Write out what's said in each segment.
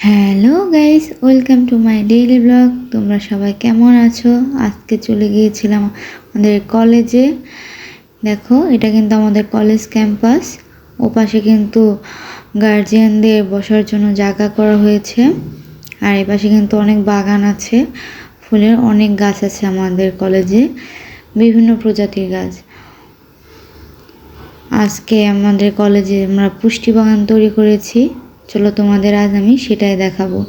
Hello guys welcome to my daily blog তোমরা সবাই কেমন আছো? আজকে চলে গিয়েছিলাম আমাদের কলেজে দেখো, এটা কিন্তু আমাদের কলেজ ক্যাম্পাস ওপাশে কিন্তু গার্জিয়ানদের বসার জন্য জায়গা করা হয়েছে। আর এপাশে কিন্তু অনেক বাগান আছে। ফুলের অনেক গাছ আছে আমাদের কলেজে বিভিন্ন প্রজাতির গাছ। আজকে আমাদের কলেজে আমরা পুষ্টি বাগান তৈরি করেছি। চলো তোমাদের আজ আমি সেটাই দেখাবো।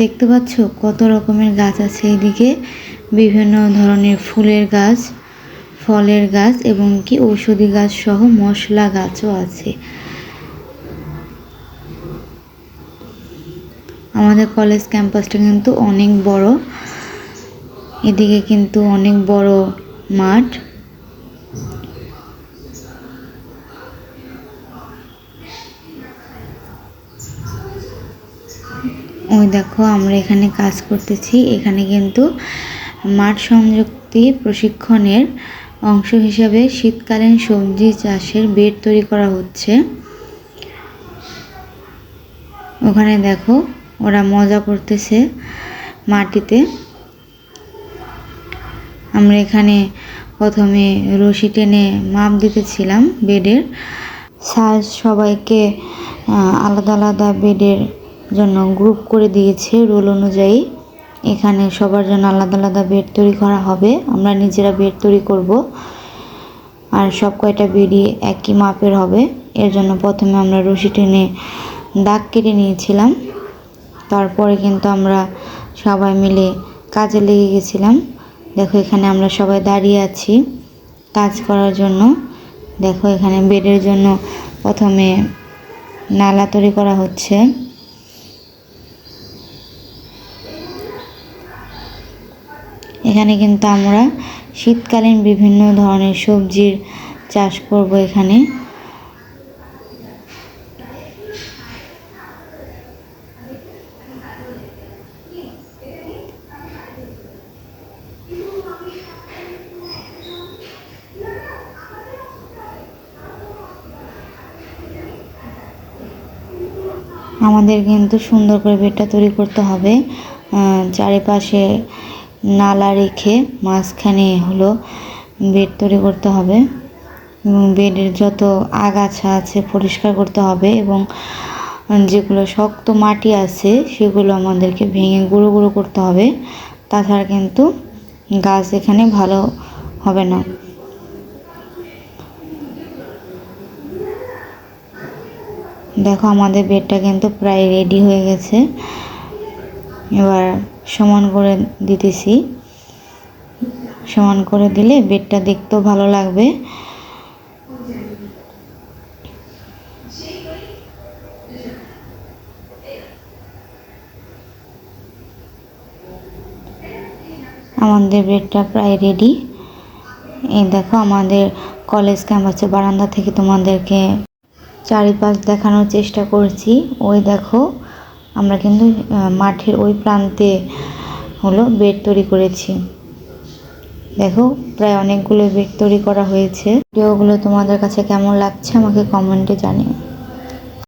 দেখতে পাচ্ছ কত রকমের গাছ আছে এদিকে বিভিন্ন ধরনের ফুলের গাছ, ফলের গাছ এবং কি ঔষধি গাছ সহ মশলা গাছও আছে। আমাদের কলেজ ক্যাম্পাসটা কিন্তু অনেক বড়। এদিকে কিন্তু অনেক বড় মাঠ। ওই দেখো, আমরা এখানে কাজ করতেছি। এখানে কিন্তু মাঠ সংযুক্তি প্রশিক্ষণের অংশ হিসাবে শীতকালীন সবজি চাষের বেড তৈরি করা হচ্ছে। ওখানে দেখো ওরা মজা করতেছে মাটিতে। আমরা এখানে প্রথমে রশি টেনে মাপ দিতেছিলাম বেডের। স্যার সবাইকে আলাদা আলাদা বেডের জন্য গ্রুপ করে দিয়েছে রোল অনুযায়ী। এখানে সবার জন্য আলাদা আলাদা বেড তৈরি করা হবে। আমরা নিজেরা বেড তৈরি করব। আর সব কয়টা বেডই একই মাপের হবে। এর জন্য প্রথমে আমরা রশি টেনে দাগ কেটে নিয়েছিলাম। তারপরে কিন্তু আমরা সবাই মিলে কাজে লেগে গেছিলাম। দেখো, এখানে আমরা সবাই দাঁড়িয়ে আছি কাজ করার জন্য। দেখো, এখানে বেডের জন্য প্রথমে নালা তৈরি করা হচ্ছে। এখানে কিন্তু আমরা শীতকালীন বিভিন্ন ধরনের সবজির চাষ করব এখানে। আমাদের কিন্তু সুন্দর করে বেডটা তৈরি করতে হবে। চারিপাশে নালা রেখে মাঝখানে হলো বেড তৈরি করতে হবে এবং বেডের যত আগাছা আছে পরিষ্কার করতে হবে এবং যেগুলো শক্ত মাটি আছে সেগুলো আমাদেরকে ভেঙে গুঁড়ো গুঁড়ো করতে হবে। তাছাড়া কিন্তু গাছ এখানে ভালো হবে না। দেখো আমাদের বেডটা কিন্তু প্রায় রেডি হয়ে গেছে। এবার সমান করে দিতেছি। সমান করে দিলে বেডটা দেখতেও ভালো লাগবে। আমাদের বেডটা প্রায় রেডি এই দেখো আমাদের কলেজ ক্যাম্পাসে বারান্দা থেকে তোমাদেরকে চারিপাশ দেখানোর চেষ্টা করছি। ওই দেখো, আমরা কিন্তু মাঠের ওই প্রান্তে হলো বেড তৈরি করেছি। দেখো, প্রায় অনেকগুলো বেড তৈরি করা হয়েছে। ভিডিওগুলো তোমাদের কাছে কেমন লাগছে আমাকে কমেন্টে জানিও।